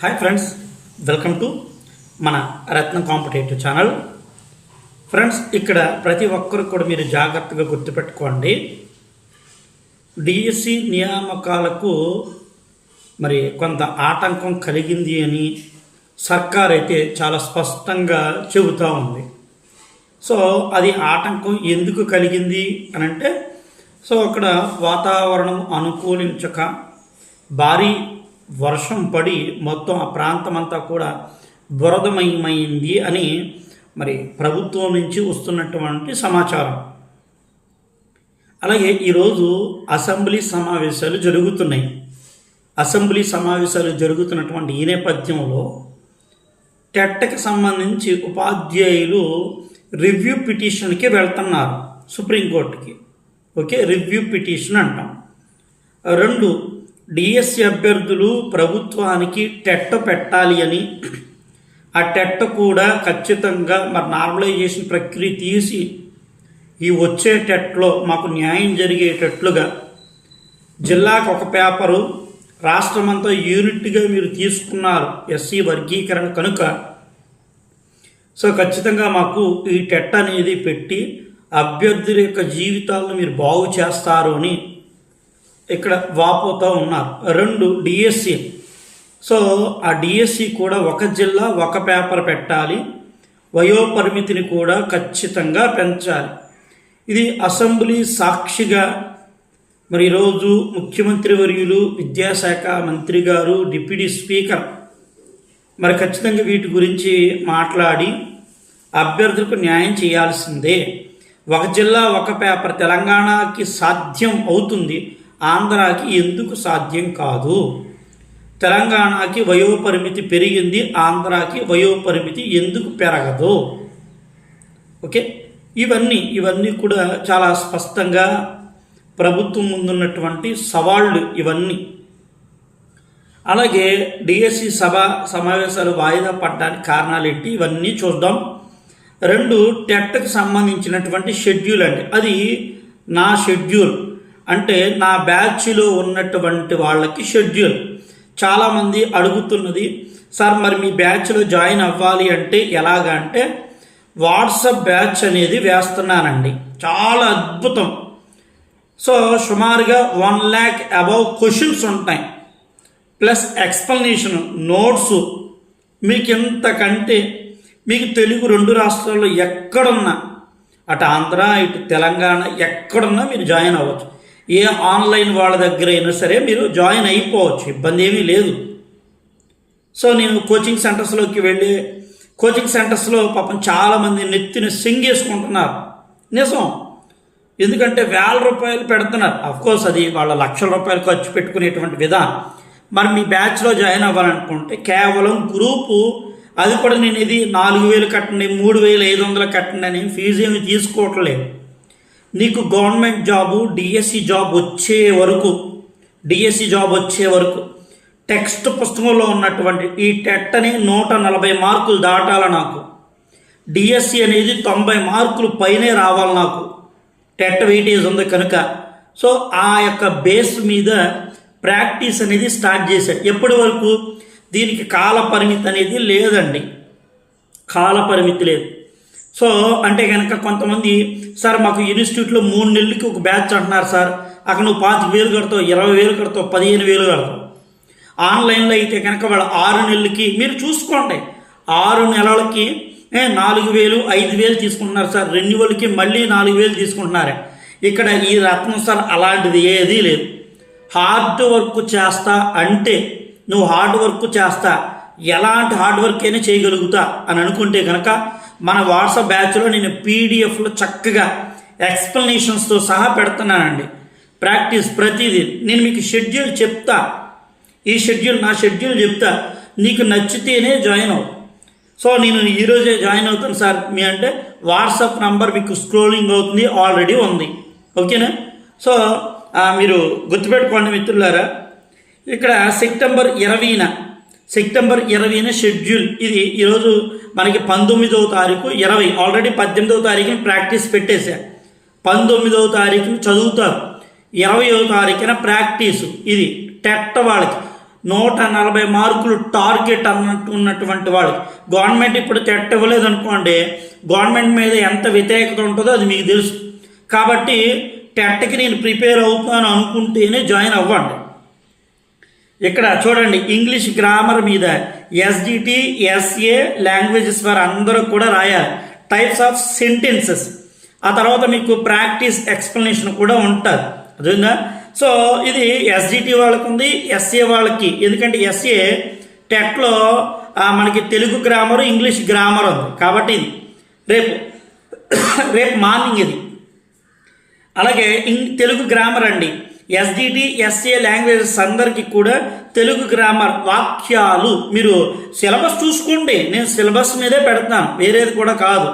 Hi friends welcome to మన రత్న competitive channel. Friends ఇక్కడ ప్రతి ఒక్కరు కూడా మీరు జాగ్రత్తగా గుర్తుపెట్టుకోండి. డిఎస్సి నియామకాలకు మరి కొంత ఆటంకం కలిగింది అని సర్కార్ అయితే చాలా స్పష్టంగా చెబుతూ ఉంది. సో అది ఆటంకం ఎందుకు కలిగింది అని అంటే సో అక్కడ వాతావరణం అనుకూలించక భారీ వర్షం పడి మొత్తం ఆ ప్రాంతం అంతా కూడా బురదమయమైంది అని మరి ప్రభుత్వం నుంచి వస్తున్నటువంటి సమాచారం. అలాగే ఈరోజు అసెంబ్లీ సమావేశాలు జరుగుతున్నాయి. అసెంబ్లీ సమావేశాలు జరుగుతున్నటువంటి ఈ నేపథ్యంలో టెట్కి సంబంధించి ఉపాధ్యాయులు రివ్యూ పిటిషన్కి వెళ్తున్నారు సుప్రీంకోర్టుకి. ఓకే రివ్యూ పిటిషన్ అంటాం. రెండు డిఎస్సి అభ్యర్థులు ప్రభుత్వానికి టెట్ట పెట్టాలి అని. ఆ టెట్ట కూడా ఖచ్చితంగా మరి నార్మలైజేషన్ ప్రక్రియ తీసి ఈ వచ్చే టెట్లో మాకు న్యాయం జరిగేటట్లుగా జిల్లాకు ఒక పేపరు రాష్ట్రమంతా యూనిట్గా మీరు తీసుకున్నారు ఎస్సీ వర్గీకరణ కనుక. సో ఖచ్చితంగా మాకు ఈ టెట్ అనేది పెట్టి అభ్యర్థుల యొక్క జీవితాలను మీరు బాగు చేస్తారు అని ఇక్కడ వాపోతూ ఉన్నారు. రెండు డిఎస్సి సో ఆ డిఎస్సి కూడా ఒక జిల్లా ఒక పేపర్ పెట్టాలి. వయోపరిమితిని కూడా ఖచ్చితంగా పెంచాలి. ఇది అసెంబ్లీ సాక్షిగా మరి ఈరోజు ముఖ్యమంత్రి వర్యులు విద్యాశాఖ మంత్రి గారు డిప్యూటీ స్పీకర్ మరి ఖచ్చితంగా వీటి గురించి మాట్లాడి అభ్యర్థులకు న్యాయం చేయాల్సిందే. ఒక జిల్లా ఒక పేపర్ తెలంగాణకి సాధ్యం అవుతుంది. ఆంధ్రాకి ఎందుకు సాధ్యం కాదు? తెలంగాణకి వయోపరిమితి పెరిగింది ఆంధ్రాకి వయోపరిమితి ఎందుకు పెరగదు? ఓకే? ఇవన్నీ ఇవన్నీ కూడా చాలా స్పష్టంగా ప్రభుత్వం ముందున్నటువంటి సవాళ్ళు ఇవన్నీ. అలాగే డిఎస్సి సభ సమావేశాలు వాయిదా పడడానికి కారణాలు ఏంటి? ఇవన్నీ చూద్దాం. రెండు టెట్కి సంబంధించినటువంటి షెడ్యూల్ అండి. అది నా షెడ్యూల్. అంటే నా బ్యాచ్లో ఉన్నటువంటి వాళ్ళకి షెడ్యూల్. చాలామంది అడుగుతున్నది సార్ మరి మీ బ్యాచ్లో జాయిన్ అవ్వాలి అంటే ఎలాగా? అంటే వాట్సప్ బ్యాచ్ అనేది వేస్తున్నానండి. చాలా అద్భుతం. సో సుమారుగా వన్ ల్యాక్ అబౌవ్ క్వశ్చన్స్ ఉంటాయి. Plus explanation notes. మీకు ఎంతకంటే మీకు తెలుగు రెండు రాష్ట్రాల్లో ఎక్కడున్నా అటు ఆంధ్ర ఇటు తెలంగాణ ఎక్కడున్నా మీరు జాయిన్ అవ్వచ్చు. ఏ ఆన్లైన్ వాళ్ళ దగ్గర అయినా సరే మీరు జాయిన్ అయిపోవచ్చు ఇబ్బంది ఏమీ లేదు. సో నేను కోచింగ్ సెంటర్స్లోకి వెళ్ళి కోచింగ్ సెంటర్స్లో పాపం చాలామంది నెత్తిని సింగేసుకుంటున్నారు నిజం. ఎందుకంటే వేల రూపాయలు పెడుతున్నారు. అఫ్కోర్స్ అది వాళ్ళ లక్షల రూపాయలు ఖర్చు పెట్టుకునేటువంటి విధానం. మరి మీ బ్యాచ్లో జాయిన్ అవ్వాలనుకుంటే కేవలం గ్రూపు అది కూడా నేను ఇది నాలుగు వేలు కట్టండి మూడు వేలు ఐదు వందలు కట్టండి అని ఫీజు ఏమి తీసుకోవట్లేదు. నీకు గవర్నమెంట్ జాబు డిఎస్సి జాబ్ వచ్చే వరకు డిఎస్సి జాబ్ వచ్చే వరకు టెక్స్ట్ పుస్తకంలో ఉన్నటువంటి ఈ టెట్టని నూట నలభై మార్కులు దాటాల నాకు. డిఎస్సి అనేది తొంభై మార్కులు పైనే రావాలి నాకు. టెట్ వెయిటేజ్ ఉంది కనుక. సో ఆ యొక్క బేస్ మీద ప్రాక్టీస్ అనేది స్టార్ట్ చేశాడు ఎప్పటి వరకు? దీనికి కాల పరిమితి అనేది లేదండి. కాల పరిమితి లేదు. సో అంటే కనుక కొంతమంది సార్ మాకు ఇన్స్టిట్యూట్లో మూడు నెలలకి ఒక బ్యాచ్ అంటున్నారు సార్. అక్కడ నువ్వు పాతిక వేలు కడతావు ఇరవై వేలు కడతావు పదిహేను వేలు కడతావు. ఆన్లైన్లో అయితే కనుక వాళ్ళు ఆరు నెలలకి మీరు చూసుకోండి ఆరు నెలలకి నాలుగు వేలు ఐదు వేలు తీసుకుంటున్నారు సార్. రెన్యువల్కి మళ్ళీ నాలుగు వేలు తీసుకుంటున్నారు. ఇక్కడ ఈ రత్నం సార్ అలాంటిది ఏదీ లేదు. హార్డ్ వర్క్ చేస్తా అంటే నువ్వు హార్డ్ వర్క్ చేస్తా. ఎలాంటి హార్డ్ వర్క్ అయినా చేయగలుగుతా అని అనుకుంటే కనుక మన వాట్సాప్ బ్యాచ్లో నేను పీడిఎఫ్లో చక్కగా ఎక్స్ప్లెనేషన్స్తో సహా పెడుతున్నానండి. ప్రాక్టీస్ ప్రతిదీ. నేను మీకు షెడ్యూల్ చెప్తా. ఈ షెడ్యూల్ నా షెడ్యూల్ చెప్తా. నీకు నచ్చితేనే జాయిన్ అవు. సో నేను ఈరోజే జాయిన్ అవుతాను సార్. మీ అంటే వాట్సాప్ నంబర్ మీకు స్క్రోలింగ్ అవుతుంది ఆల్రెడీ ఉంది. ఓకేనా? సో మీరు గుర్తుపెట్టుకోండి మిత్రులారా. ఇక్కడ సెప్టెంబర్ ఇరవైన సెప్టెంబర్ ఇరవైన షెడ్యూల్. ఇది ఈరోజు మనకి పంతొమ్మిదవ తారీఖు ఇరవై ఆల్రెడీ పద్దెనిమిదవ తారీఖున ప్రాక్టీస్ పెట్టేశా. పంతొమ్మిదవ తారీఖున చదువుతారు. ఇరవయో తారీఖున ప్రాక్టీసు ఇది టెట్ వాళ్ళకి. నూట నలభై మార్కులు టార్గెట్ అన్నట్టు ఉన్నటువంటి వాళ్ళకి. గవర్నమెంట్ ఇప్పుడు టెట్ ఇవ్వలేదు అనుకోండి గవర్నమెంట్ మీద ఎంత వ్యతిరేకత ఉంటుందో అది మీకు తెలుసు. కాబట్టి టెట్కి నేను ప్రిపేర్ అవుతాను అనుకుంటేనే జాయిన్ అవ్వండి. ఇక్కడ చూడండి ఇంగ్లీష్ గ్రామర్ మీద ఎస్డిటి ఎస్ఏ లాంగ్వేజెస్ వారు అందరూ కూడా రాయాలి. టైప్స్ ఆఫ్ సెంటెన్సెస్ ఆ తర్వాత మీకు ప్రాక్టీస్ ఎక్స్ప్లెనేషన్ కూడా ఉంటుంది. అదేవిధంగా సో ఇది ఎస్జిటి వాళ్ళకు ఉంది ఎస్ఏ వాళ్ళకి. ఎందుకంటే ఎస్ఏ టెట్లో మనకి తెలుగు గ్రామర్ ఇంగ్లీష్ గ్రామర్ ఉంది. కాబట్టి ఇది. రేపు రేపు మార్నింగ్ ఇది. అలాగే ఇంగ్ తెలుగు గ్రామర్ అండి. ఎస్డిటి ఎస్ఏ లాంగ్వేజెస్ అందరికీ కూడా తెలుగు గ్రామర్ వాక్యాలు. మీరు సిలబస్ చూసుకోండి. నేను సిలబస్ మీదే పెడతాను వేరేది కూడా కాదు.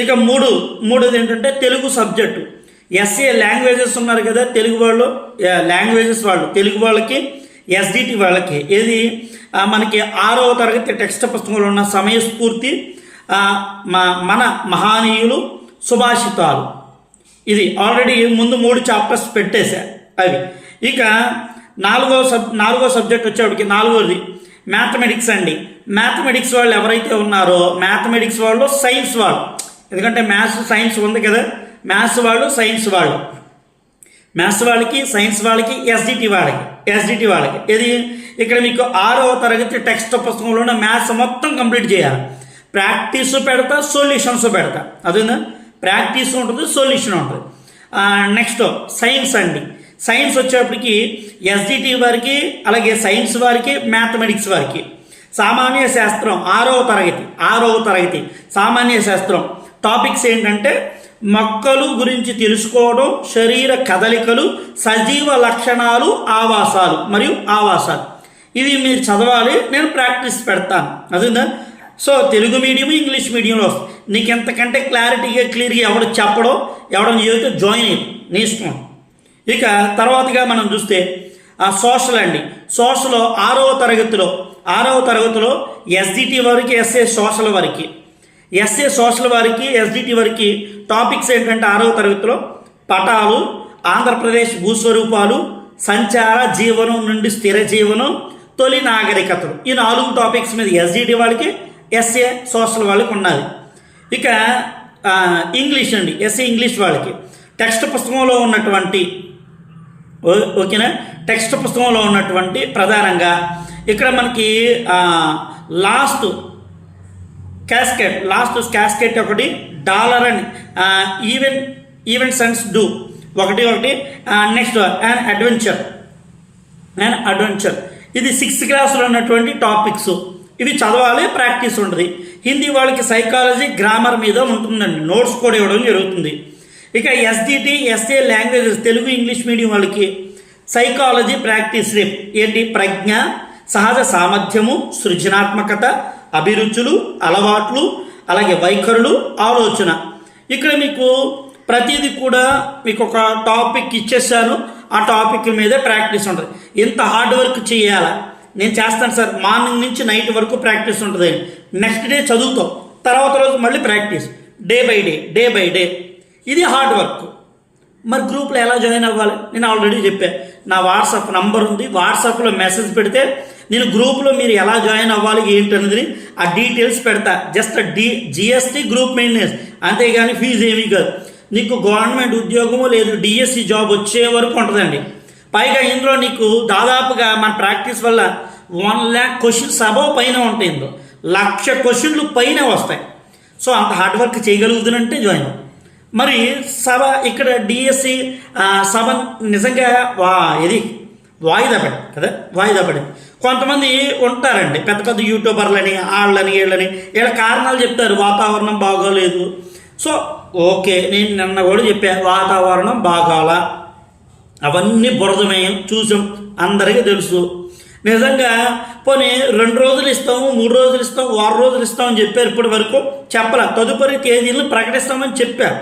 ఇక మూడు మూడోది ఏంటంటే తెలుగు సబ్జెక్టు ఎస్ఏ లాంగ్వేజెస్ ఉన్నారు కదా తెలుగు వాళ్ళు లాంగ్వేజెస్ వాళ్ళు. తెలుగు వాళ్ళకి ఎస్డిటి వాళ్ళకి. ఏది? మనకి ఆరవ తరగతి టెక్స్ట్ పుస్తకంలో ఉన్న సమయస్ఫూర్తి ఆ, మన మహానీయులు సుభాషితాలు. ఇది ఆల్రెడీ ముందు మూడు చాప్టర్స్ పెట్టేశా. అవి ఇక నాలుగో సబ్ నాలుగో సబ్జెక్ట్ వచ్చేప్పటికి నాలుగోది మ్యాథమెటిక్స్ అండి. మ్యాథమెటిక్స్ వాళ్ళు ఎవరైతే ఉన్నారో మ్యాథమెటిక్స్ వాళ్ళు సైన్స్ వాళ్ళు. ఎందుకంటే మ్యాథ్స్ సైన్స్ ఉంది కదా. మ్యాథ్స్ వాళ్ళు సైన్స్ వాళ్ళు. మ్యాథ్స్ వాళ్ళకి సైన్స్ వాళ్ళకి ఎస్డిటి వాళ్ళకి ఎస్డిటి వాళ్ళకి. ఇది ఇక్కడ మీకు ఆరవ తరగతి టెక్స్ట్ పుస్తకంలో ఉన్న మ్యాథ్స్ మొత్తం కంప్లీట్ చేయాలి. ప్రాక్టీస్ పెడతా సొల్యూషన్స్ పెడతా. అదేనా? ప్రాక్టీస్ ఉంటుంది సొల్యూషన్ ఉంటుంది. నెక్స్ట్ సైన్స్ అండి. సైన్స్ వచ్చేప్పటికి ఎస్డిటి వారికి అలాగే సైన్స్ వారికి మ్యాథమెటిక్స్ వారికి. సామాన్య శాస్త్రం ఆరవ తరగతి ఆరవ తరగతి సామాన్య శాస్త్రం. టాపిక్స్ ఏంటంటే మొక్కలు గురించి తెలుసుకోవడం శరీర కదలికలు సజీవ లక్షణాలు ఆవాసాలు మరియు ఆవాసాలు. ఇది మీరు చదవాలి నేను ప్రాక్టీస్ పెడతాను. అదేందా సో తెలుగు మీడియం ఇంగ్లీష్ మీడియంలో వస్తుంది. నీకు ఎంతకంటే క్లారిటీగా క్లియర్గా ఎవడు చెప్పడం ఎవడని చెబితే జాయిన్ అయ్యి నీ ఇష్టం. ఇక తర్వాతగా మనం చూస్తే ఆ సోషల్ అండి. సోషల్ ఆరవ తరగతిలో ఆరవ తరగతిలో ఎస్డిటి వారికి ఎస్ఏ సోషల్ వారికి. ఎస్ఏ సోషల్ వారికి ఎస్డిటి వారికి టాపిక్స్ ఏంటంటే ఆరవ తరగతిలో పటాలు ఆంధ్రప్రదేశ్ భూస్వరూపాలు సంచార జీవనం నుండి స్థిర జీవనం తొలి నాగరికతలు. ఈ నాలుగు టాపిక్స్ మీద ఎస్డిటి వాళ్ళకి ఎస్ఏ సోషల్ వాళ్ళకి ఉన్నది. ఇక ఇంగ్లీష్ అండి. ఎస్ఏ ఇంగ్లీష్ వాళ్ళకి. టెక్స్ట్ పుస్తకంలో ఉన్నటువంటి ఓకేనా? టెక్స్ట్ పుస్తకంలో ఉన్నటువంటి ప్రధానంగా ఇక్కడ మనకి లాస్ట్ క్యాస్కెట్ లాస్ట్ క్యాస్కెట్ ఒకటి dollar and event event ends do. ఒకటి ఒకటి next and adventure. And adventure. ఇది సిక్స్త్ క్లాస్లో ఉన్నటువంటి టాపిక్స్. ఇవి చదవాలి ప్రాక్టీస్ ఉంటుంది. హిందీ వాళ్ళకి సైకాలజీ గ్రామర్ మీద ఉంటుందండి. నోట్స్ కూడా ఇవ్వడం జరుగుతుంది. ఇక SDT SA languages Telugu English medium వాళ్ళకి సైకాలజీ ప్రాక్టీస్ రేపు ఏంటి? ప్రజ్ఞ సహజ సామర్థ్యము సృజనాత్మకత అభిరుచులు అలవాట్లు అలాగే వైఖరులు ఆలోచన. ఇక్కడ మీకు ప్రతిదీ కూడా మీకు ఒక టాపిక్ ఇచ్చేసాను. ఆ టాపిక్ మీదే ప్రాక్టీస్ ఉంటుంది. ఎంత హార్డ్ వర్క్ చేయాలా? నేను చేస్తాను సార్. మార్నింగ్ నుంచి నైట్ వరకు ప్రాక్టీస్ ఉంటుంది. నెక్స్ట్ డే చదువుతాం. తర్వాత రోజు మళ్ళీ practice day by day day by day ఇది హార్డ్ వర్క్ మరి గ్రూప్లో ఎలా జాయిన్ అవ్వాలి? నేను ఆల్రెడీ చెప్పా. నా వాట్సాప్ నంబర్ ఉంది. వాట్సాప్లో మెసేజ్ పెడితే నేను గ్రూప్లో మీరు ఎలా జాయిన్ అవ్వాలి ఏంటన్నది ఆ డీటెయిల్స్ పెడతా. Just the GST group maintenance అంతేగాని ఫీజు ఏమీ కాదు. నీకు గవర్నమెంట్ ఉద్యోగము లేదు డిఎస్సి జాబ్ వచ్చే వరకు ఉంటుందండి. పైగా ఇందులో నీకు దాదాపుగా మన ప్రాక్టీస్ వల్ల వన్ ల్యాక్ క్వశ్చన్స్ అబవ్ పైన ఉంటాయి ఇందులో. లక్ష క్వశ్చన్లు పైన వస్తాయి. సో అంత హార్డ్ వర్క్ చేయగలుగుతున్నంటే జాయిన్ అవ్వు. మరి సభ ఇక్కడ డిఎస్సి సభ నిజంగా వా ఇది వాయిదా పడి కదా? వాయిదా పడి కొంతమంది ఉంటారండి పెద్ద పెద్ద యూట్యూబర్లని వాళ్ళని వీళ్ళని వీళ్ళ కారణాలు చెప్తారు వాతావరణం బాగోలేదు. సో ఓకే నేను నిన్న కూడా చెప్పాను వాతావరణం బాగాలా అవన్నీ బురదమయం చూసాం అందరికీ తెలుసు. నిజంగా పోనీ రెండు రోజులు ఇస్తాము మూడు రోజులు ఇస్తాం వారం రోజులు ఇస్తామని చెప్పారు ఇప్పటి వరకు చెప్పలే. తదుపరి తేదీలను ప్రకటిస్తామని చెప్పారు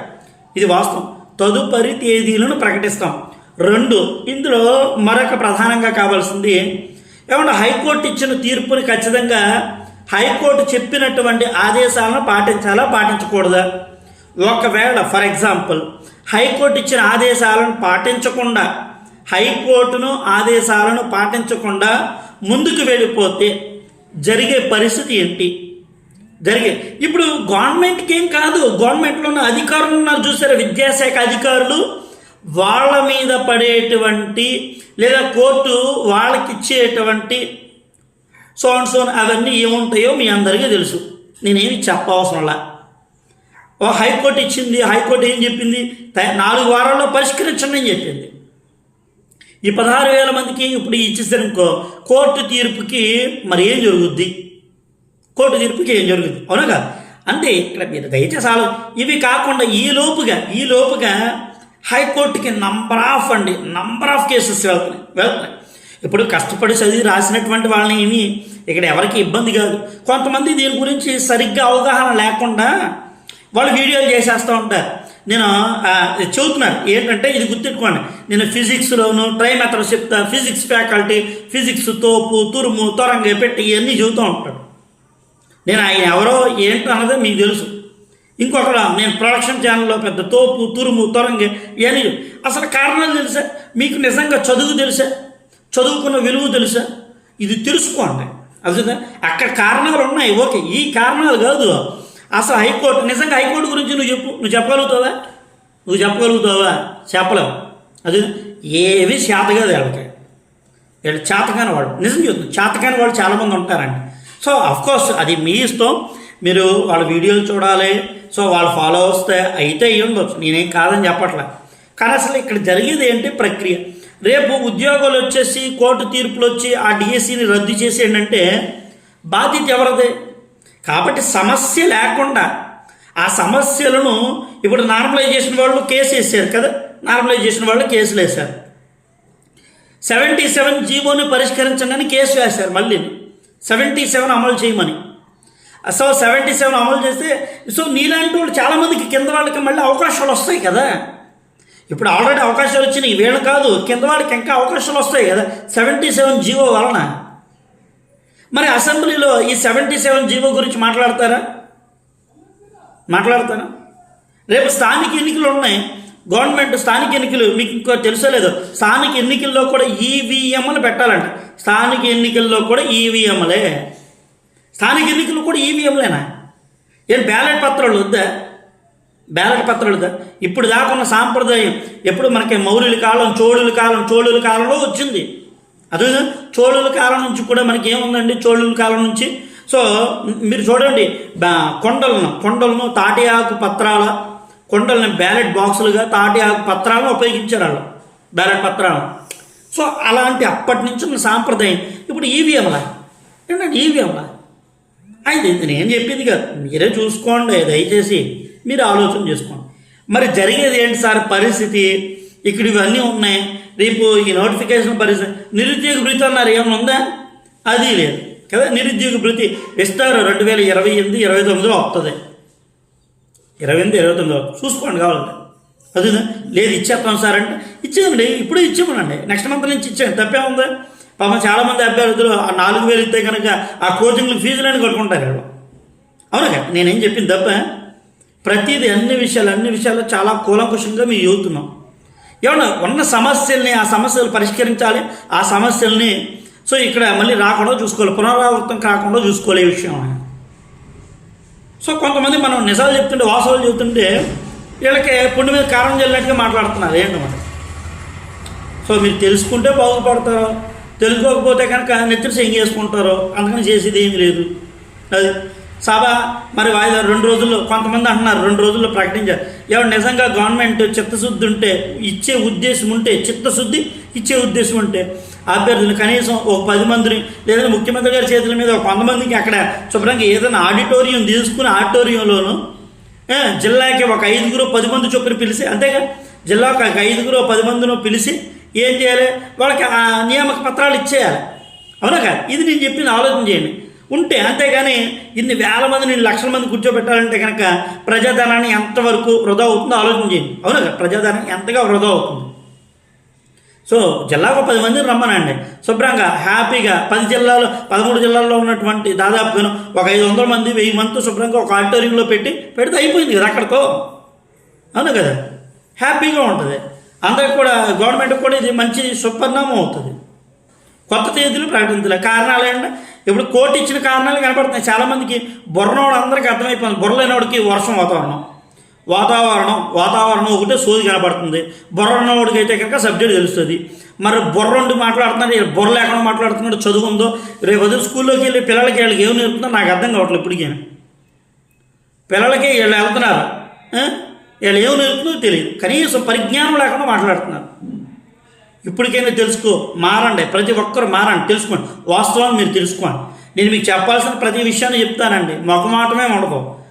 ఇది వాస్తవం. తదుపరి తేదీలను ప్రకటిస్తాం. రెండు ఇందులో మరొక ప్రధానంగా కావాల్సింది ఏమన్నా హైకోర్టు ఇచ్చిన తీర్పుని ఖచ్చితంగా హైకోర్టు చెప్పినటువంటి ఆదేశాలను పాటించాలా పాటించకూడదా? ఒకవేళ ఫర్ ఎగ్జాంపుల్ హైకోర్టు ఇచ్చిన ఆదేశాలను పాటించకుండా హైకోర్టును ఆదేశాలను పాటించకుండా ముందుకు వెళ్ళిపోతే జరిగే పరిస్థితి ఏంటి? జరిగే. ఇప్పుడు గవర్నమెంట్కి ఏం కాదు. గవర్నమెంట్లో ఉన్న అధికారులు ఉన్నారు చూసారా? విద్యాశాఖ అధికారులు. వాళ్ళ మీద పడేటువంటి లేదా కోర్టు వాళ్ళకి ఇచ్చేటువంటి సోన్ సోన్ అవన్నీ ఏముంటాయో మీ అందరికీ తెలుసు. నేనేమి చెప్పవసరంలా ఓ హైకోర్టు ఇచ్చింది. హైకోర్టు ఏం చెప్పింది? నాలుగు వారాల్లో పరిష్కరించండి అని చెప్పింది. ఈ పదహారు వేల మందికి ఇప్పుడు ఇచ్చేసారు ఇంకో కోర్టు తీర్పుకి మరి ఏం జరుగుద్ది? కోర్టు తీర్పుకి జరుగుతుంది? జరుగుద్ది అవునా కాదు? అంటే ఇక్కడ మీరు దయచేసి ఆలో ఇవి కాకుండా ఈ లోపుగా ఈ లోపుగా హైకోర్టుకి నంబర్ ఆఫ్ అండి నంబర్ ఆఫ్ కేసెస్ వెళ్తున్నాయి వెళ్తున్నాయి. ఇప్పుడు కష్టపడి చదివి రాసినటువంటి వాళ్ళని ఏమి ఇక్కడ ఎవరికి ఇబ్బంది కాదు. కొంతమంది దీని గురించి సరిగ్గా అవగాహన లేకుండా వాళ్ళు వీడియోలు చేసేస్తూ ఉంటారు. నేను చెబుతున్నాను ఏంటంటే ఇది గుర్తుపెట్టుకోండి నేను ఫిజిక్స్లోను ట్రై మెథడ్ చెప్తా ఫిజిక్స్ ఫ్యాకల్టీ ఫిజిక్స్ తోపు తురుము తొరంగ పెట్టి ఇవన్నీ చెబుతూ ఉంటాడు నేను ఆయన ఎవరో ఏంటో అన్నది మీకు తెలుసు. ఇంకొకరు నేను ప్రొడక్షన్ ఛానల్లో పెద్ద తోపు తురుము తొరంగి ఇవన్నీ అసలు కారణాలు తెలుసా? మీకు నిజంగా చదువు తెలుసా? చదువుకున్న విలువ తెలుసా? ఇది తెలుసుకోండి. అర్థం అక్కడ కారణాలు ఉన్నాయి. ఓకే ఈ కారణాలు కాదు. అసలు హైకోర్టు నిజంగా హైకోర్టు గురించి నువ్వు చెప్పు నువ్వు చెప్పగలుగుతావా? నువ్వు చెప్పగలుగుతావా? చెప్పలేవు. అది ఏవి చేత వాళ్ళకి. వీళ్ళు చేతకాని వాళ్ళు నిజం చెప్తుంది చేతకాని వాళ్ళు చాలామంది ఉంటారండి. సో కోర్స్ అది మీ ఇష్టం. మీరు వాళ్ళ వీడియోలు చూడాలి. సో వాళ్ళు ఫాలో వస్తే అయితే అయ్యి ఉండొచ్చు. నేనేం కాదని చెప్పట్లే. కానీ అసలు ఇక్కడ జరిగేది ఏంటి? ప్రక్రియ. రేపు ఉద్యోగాలు వచ్చేసి కోర్టు తీర్పులు వచ్చి ఆ డిఎస్సిని రద్దు చేసి ఏంటంటే బాధ్యత ఎవరిదే? కాబట్టి సమస్య లేకుండా ఆ సమస్యలను ఇప్పుడు నార్మలైజేషన్ వాళ్ళు కేసు వేసారు కదా? నార్మలైజేషన్ వాళ్ళు కేసులు వేశారు. సెవెంటీ సెవెన్ జీవోని పరిష్కరించండి కేసు వేశారు మళ్ళీ సెవెంటీ సెవెన్ అమలు చేయమని. సో సెవెంటీ సెవెన్ అమలు చేస్తే సో నీలాంటి వాళ్ళు చాలామందికి కింద వాళ్ళకి మళ్ళీ అవకాశాలు వస్తాయి కదా. ఇప్పుడు ఆల్రెడీ అవకాశాలు వచ్చినాయి వీళ్ళు కాదు కింద వాళ్ళకి ఇంకా అవకాశాలు వస్తాయి కదా సెవెంటీ సెవెన్ జీవో వలన. మరి అసెంబ్లీలో ఈ సెవెంటీ సెవెన్ జీవో గురించి మాట్లాడతారా? మాట్లాడతారా? రేపు స్థానిక ఎన్నికలు ఉన్నాయి. గవర్నమెంట్ స్థానిక ఎన్నికలు మీకు ఇంకో తెలుసో లేదో? స్థానిక ఎన్నికల్లో కూడా ఈవీఎంలు పెట్టాలంట. స్థానిక ఎన్నికల్లో కూడా ఈవీఎంలే. స్థానిక ఎన్నికలు కూడా ఈవీఎంలేనా? ఏం బ్యాలెట్ పత్రాలు వద్దా? బ్యాలెట్ పత్రాలు వద్దా? ఇప్పుడు దాకా ఉన్న సాంప్రదాయం ఎప్పుడు మనకి మౌర్యుల కాలం చోళుల కాలం చోళుల కాలంలో వచ్చింది. అదే చోళుల కాలం నుంచి కూడా మనకి ఏముందండి? చోళుల కాలం నుంచి. సో మీరు చూడండి కొండలను కొండలను తాటి ఆకు పత్రాల కొండలను బ్యాలెట్ బాక్సులుగా తాటి ఆకు పత్రాలను ఉపయోగించారు వాళ్ళు. బ్యాలెట్ పత్రాలను సో అలాంటి అప్పటి నుంచి ఉన్న సాంప్రదాయం. ఇప్పుడు ఈవీఎంలా. ఏంటంటే ఈవీఎంలా? అయితే ఇది నేను చెప్పింది కాదు. మీరే చూసుకోండి దయచేసి మీరు ఆలోచన చేసుకోండి. మరి జరిగేది ఏంటి సార్? పరిస్థితి? ఇక్కడ ఇవన్నీ ఉన్నాయి. రేపు ఈ నోటిఫికేషన్ పరిస్థితి. నిరుద్యోగ భృతి అన్నారు ఏమైనా ఉందా? అది లేదు. కదా నిరుద్యోగ భృతి ఇస్తారు రెండు వేల ఇరవై ఎనిమిది ఇరవై తొమ్మిదిలో వస్తుంది ఇరవై ఎనిమిది ఇరవై తొమ్మిది చూసుకోండి కావాలంటే. అది లేదు ఇచ్చేస్తాం సార్ అంటే ఇచ్చేయండి ఇప్పుడు ఇచ్చేమనండి నెక్స్ట్ మంత్ నుంచి ఇచ్చేయండి. తప్పే ఉందా. పాపం చాలామంది అభ్యర్థులు ఆ నాలుగు వేలు ఇస్తే కనుక ఆ కోచింగ్లు ఫీజులని కట్టుకుంటారు వాళ్ళు. అవునా కదా నేనేం చెప్పింది తప్ప ప్రతిదీ అన్ని విషయాలు అన్ని విషయాలు చాలా కూలంకుషంగా మేము చదువుతున్నాం ఏమన్నా ఉన్న సమస్యల్ని ఆ సమస్యలు పరిష్కరించాలి. ఆ సమస్యల్ని సో ఇక్కడ మళ్ళీ రాకుండా చూసుకోవాలి. పునరావృతం కాకుండా చూసుకోలే విషయం. సో కొంతమంది మనం నిజాలు చెప్తుంటే వాస్తవాలు చెబుతుంటే వీళ్ళకి పుండి మీద కారం చల్లినట్టుగా మాట్లాడుతున్నారు. ఏంటన్నమాట? సో మీరు తెలుసుకుంటే బాగుపడతారు తెలుసుకోకపోతే కనుక నెత్తిన సెంగ్ చేసుకుంటారు అందుకని చేసేది ఏమీ లేదు. అది సభ మరి వాయిదా రెండు రోజుల్లో కొంతమంది అంటున్నారు రెండు రోజుల్లో ప్రకటించారు ఎవరు నిజంగా గవర్నమెంట్ చిత్తశుద్ధి ఉంటే ఇచ్చే ఉద్దేశం ఉంటే చిత్తశుద్ధి ఇచ్చే ఉద్దేశం ఉంటే అభ్యర్థులు కనీసం ఒక పది మందిని లేదా ముఖ్యమంత్రి గారి చేతుల మీద ఒక వంద మందికి అక్కడ శుభ్రంగా ఏదైనా ఆడిటోరియం తీసుకుని ఆడిటోరియంలోను జిల్లాకి ఒక ఐదుగురు పది మంది చొప్పున పిలిచి అంతేగా? జిల్లాకు ఒక ఐదుగురు పది మందినో పిలిచి ఏం చేయాలి? వాళ్ళకి ఆ నియామక పత్రాలు ఇచ్చేయాలి. అవునా కాదు? ఇది నేను చెప్పిన ఆలోచన చేయండి. ఉంటే అంతేగాని ఇన్ని వేల మంది నేను లక్షల మంది కూర్చోబెట్టాలంటే కనుక ప్రజాధనాన్ని ఎంతవరకు వృధా అవుతుందో ఆలోచన చేయండి. అవునా ప్రజాధనం ఎంతగా వృధా అవుతుంది. సో జిల్లాకు పది మందిని రమ్మనండి. శుభ్రంగా హ్యాపీగా పది జిల్లాలో పదమూడు జిల్లాల్లో ఉన్నటువంటి దాదాపుగా ఒక ఐదు వందల మంది వెయ్యి మంది శుభ్రంగా ఒక ఆడిటోరియంలో పెట్టి పెడితే అయిపోయింది కదా అక్కడితో అవును కదా? హ్యాపీగా ఉంటుంది. అందరికి కూడా గవర్నమెంట్ కూడా ఇది మంచి సుపరిణామం అవుతుంది. కొత్త తేదీలు ప్రకటించలే. కారణాలు ఏంటంటే ఇప్పుడు కోర్టు ఇచ్చిన కారణాలు కనపడుతున్నాయి. చాలామందికి బుర్రనోడు అందరికీ అర్థమైపోయింది. బుర్రలేనోడికి వర్షం వాతావరణం వాతావరణం వాతావరణం ఒకటే సోది కనబడుతుంది. బుర్ర ఉన్నవాడికి అయితే కనుక సబ్జెక్ట్ తెలుస్తుంది. మరి బుర్ర ఉండి మాట్లాడుతున్నాడు బుర్ర లేకుండా మాట్లాడుతున్నాడు చదువు ఉందో రేపు వదిలి స్కూల్లోకి వెళ్ళి పిల్లలకి వీళ్ళకి ఏం నేర్పుతుందో నాకు అర్థం కావట్లేదు ఇప్పటికే. పిల్లలకి వీళ్ళు వెళ్తున్నారు. వీళ్ళు ఏం నేర్పుతుందో తెలియదు. కనీసం పరిజ్ఞానం లేకుండా మాట్లాడుతున్నారు. ఇప్పటికైనా తెలుసుకో మారండి. ప్రతి ఒక్కరు మారండి. తెలుసుకోండి. వాస్తవాన్ని మీరు తెలుసుకోండి. నేను మీకు చెప్పాల్సిన ప్రతి విషయాన్ని చెప్తానండి. మొహమాటమే ఉండదు.